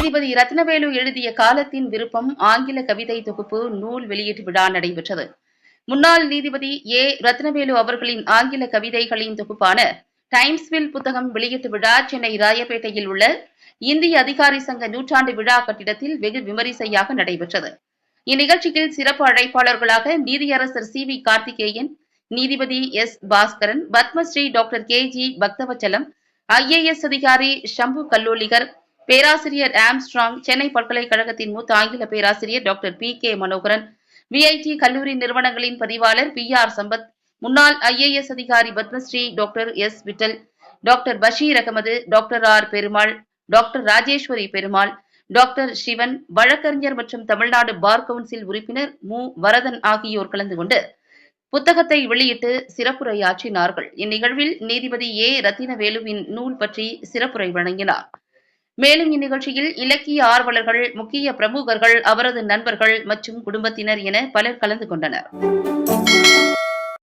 நீதிபதி ரத்னவேலு எழுதிய காலத்தின் விருப்பம் ஆங்கில கவிதை தொகுப்பு நூல் வெளியீட்டு விழா நடைபெற்றது. முன்னாள் நீதிபதி ஏ. ரத்னவேலு அவர்களின் ஆங்கில கவிதைகளின் தொகுப்பான டைம்ஸ்வில் புத்தகம் வெளியீட்டு விழா சென்னை ராயப்பேட்டையில் உள்ள இந்திய அதிகாரி சங்க நூற்றாண்டு விழா கட்டிடத்தில் வெகு விமரிசையாக நடைபெற்றது. இந்நிகழ்ச்சியில் சிறப்பு அழைப்பாளர்களாக நீதியரசர் சி. வி. கார்த்திகேயன் நீதிபதி S. Baskaran Padmashri doctor K. G. Bakthavachalam IAS அதிகாரி ஷம்பு கல்லோலிகர் பேராசிரியர் ஆம்ஸ்ட்ராங் சென்னை பல்கலைக்கழகத்தின் மூத்த ஆங்கில பேராசிரியர் doctor P K Manoharan VIT கல்லூரி நிறுவனங்களின் பதிவாளர் பி ஆர் சம்பத் முன்னாள் ஐஏஎஸ் அதிகாரி Padmashri doctor S Vittal doctor Basheer Ahmed doctor R Perumal doctor Rajeshwari Perumal doctor Sivan வழக்கறிஞர் மற்றும் தமிழ்நாடு பார் கவுன்சில் உறுப்பினர் மு. வரதன் ஆகியோர் கலந்து கொண்டு புத்தகத்தை வெளியிட்டு சிறப்புரையாற்றினார்கள். இந்நிகழ்வில் நீதிபதி ஏ. ரத்தினவேலுவின் நூல் பற்றி சிறப்புரை வழங்கினார். மேலும் இந்நிகழ்ச்சியில் இலக்கிய ஆர்வலர்கள் முக்கிய பிரமுகர்கள் அவரது நண்பர்கள் மற்றும் குடும்பத்தினர் என பலர் கலந்து கொண்டனர்.